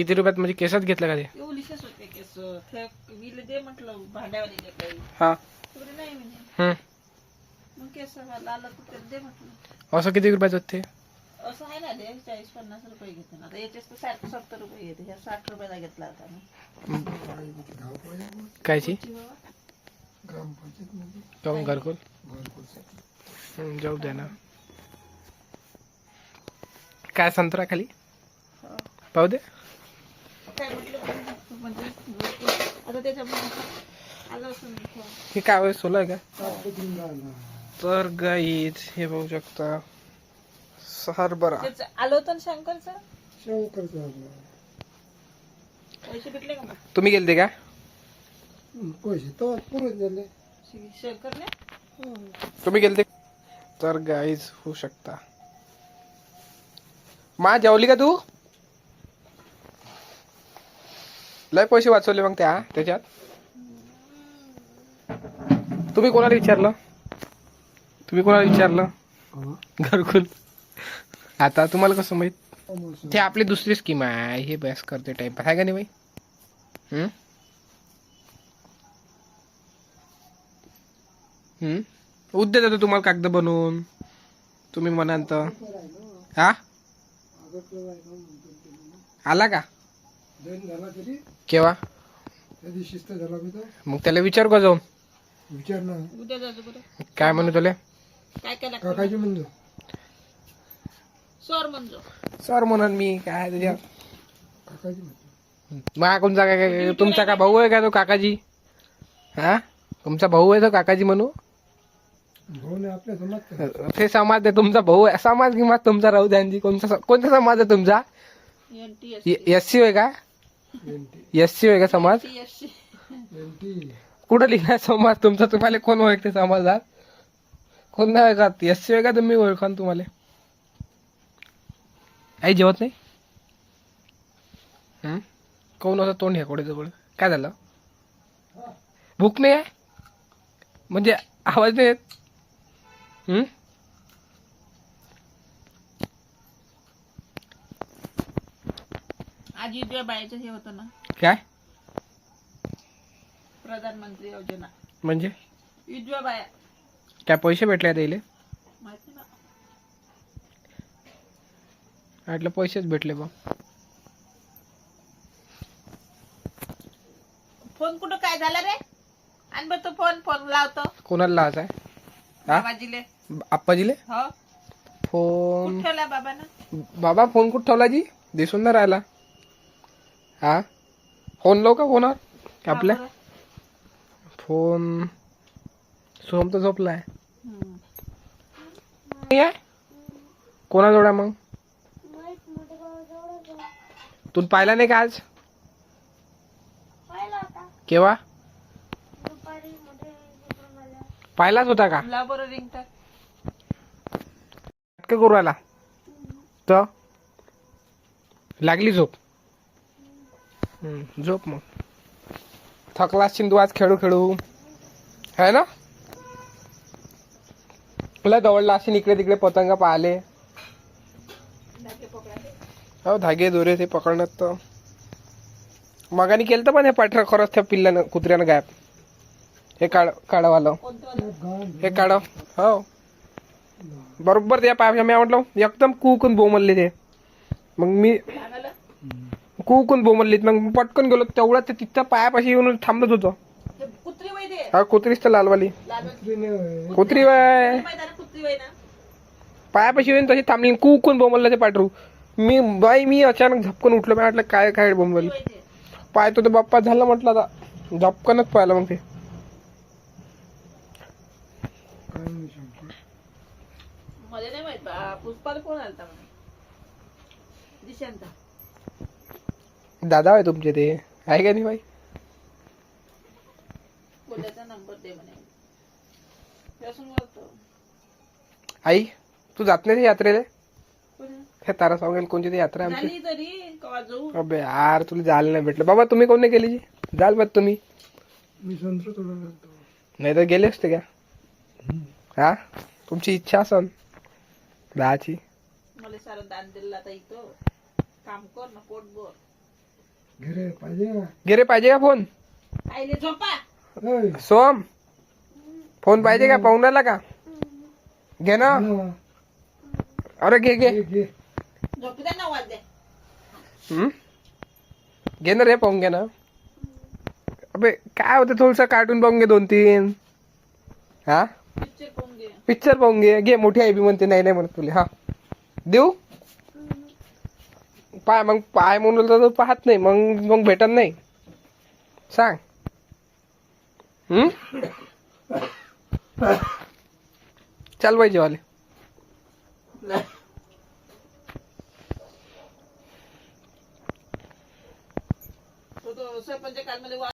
किती रुपयात म्हणजे केसात घेतलं का ते? एवढीशेच होते केस. ते विले दे म्हटलं भांड्यावाली काही हा. तेवढे नाही म्हणे. हम्म. मग केस आलं तर ते दे म्हटलं. असं किती रुपयाचं होतं? ते असं आहे ना चाळीस पन्नास रुपये घेते ना. आता याच्याच तर साठ सत्तर रुपये घेते. ह्या साठ रुपयाला घेतला होता मी. कायची? ची जाऊन घरकुल हम्म, जाऊ द्या ना. काय संत्रा खाली. पाहू दे. काय म्हटलं म्हणजे आता त्याच्यामध्ये हे काय सोला आहे का? तर गाईत हे बघू शकता. हरभरा आलं होतं ना शंकरचं पैसे भेटले का मग? तुम्ही गेलते का? पैसे तर झाले. शंकरने? तुम्ही गेलते? तर गाईज होऊ शकता. मा जेवली का तू? लय पैसे वाचवले मग त्या त्याच्यात? तुम्ही कोणाला विचारलं? तुम्ही कोणाला विचारलं? घरकुल. आता तुम्हाला कसं माहीत? ते आपली दुसरी स्कीम आहे. हे बॅस करते टाइमपास आहे का नाही बाई? हम्म? हम्म? उद्या देतो तुम्हाला कागद बनवून. तुम्ही म्हणाल तर. हा? आला का? दोन झाला तरी केव्हा? त्या दिवशीच तर झाला मी मग त्याला विचार का जाऊन. विचार ना. उद्या जातो बरं. काय म्हणू तुला काय काय लागतं काकाजी म्हणतो. सर सर म्हणून मी काय त्याच्या काकाजी म्हणतो. कोणचा काय काय तुमचा का भाऊ आहे का तो काकाजी? हा? तुमचा भाऊ आहे तो काकाजी म्हणू? भाऊ नाही आपल्या समाज ते समाज आहे तुमचा भाऊ आहे. समाज किंवा तुमचा राहू द्या कोणता कोणता समाज आहे तुमचा? N T S S C होय का? एस सी होय का समाज? कुठं लिहिलाय समाज तुमचा? तुम्हाला कोण ओळखते समाजात? कोण नाही ओळखत? एस सी होय का तुम्ही ओळखा ना तुम्हाला? आई जेवत नाही? कोण असं तोंड ह्या जवळ काय झालं? भूक नाही आहे? म्हणजे आवाज नाही येत? आज युद्ध बायाचं हे होतं ना. काय? प्रधानमंत्री योजना. म्हणजे? युद्ध बाया. काय पैसे भेटले आता इले माहिती ना वाटलं पैसेच भेटले बा. फोन कुठं काय झालं रे? आण बरं तो फोन फोन लावतो. कोणाला लावायचा आहे? हा? बाबाजीले. आप्पाजीले? हो. फोन कुठं ठेवला बाबानं? बाबा फोन कुठं ठेवला जी दिसून नाही राहिला. हा? फोन लावू का फोनवर? आपल्या? फोन सोम तर झोपलाय. कोणाजवळ आहे मग? तू पाहिला नाही का आज? केव्हा? पाहिलाच होता का? करू राहिला. तर? लागली झोप. झोप मग. थकला तू आज खेळू खेळू. है ना? तुला दवडला असेल इकडे तिकडे पतंग पाहिले. हो धागे दोरे ते पकडण्यात तर. मगानी केलं तर पण हे पाठरा खरंच त्या पिल्ल्यानं कुत्र्यानं गायब. हे काढ काळवालं हे काढ. हो. बरोबर त्या पाय मी म्हटलं एकदम कुकून बोमलले ते. मग मी कुकून बोमललीत मग मी पटकन गेलो तेवढं ते तिथं पायापाशी येऊन थांबत होतो. कुत्री वय हा कुत्रीच तर लालवाली. लाल कुत्री वय. ना. पायापाशी येऊन तशी थांबली कुकून बोमललं ते पाठरू. मी बाई मी अचानक झपकन उठलो मी म्हटलं काय काय बोंबली? पाय तो बाप्पा झाला म्हटलं आता झपकनच पाहिलं मग ते. काय नाही सांगतो मला नाही माहीत बा पुष्पाला फोन आलता दिशांता. दादा आहे तुमचे ते? आहे का नाही बाई? आई तू जात नाही रे यात्रेला? हे तारा सांगेल कोणती ती यात्रा आमची? अबे यार तुला जायला नाही भेटलं. बाबा तुम्ही कोण नाही गेली जी जाल बघ तुम्ही. नाही तर गेले असते का? हा? तुमची इच्छा असन. दहाची मला सारं दान दिलं आता इथं. काम कर ना पोट बोर पाहिजे का? पाहिजे का फ़ोन? आईले झोपा. ओय, सोम फ़ोन पाहिजे का पाहून राहिला का? घे ना. ना, अरे घे घे. घे, घे. झोपू द्या ना वाजले. हम्म? घे ना रे पाहून घे ना. अबे काय होतं थोडस कार्टून पाहून घे दोन तीन. हा? पिक्चर कोण घे. पिक्चर पाहून घे. घे मोठी आई बी म्हणते नाही नाही म्हणत तुला. हा. देऊ? पाय मग पाय म्हणून तर पाहत नाही. मग मग भेटत नाही. सांग. चाल पाहिजे वाले सरपंच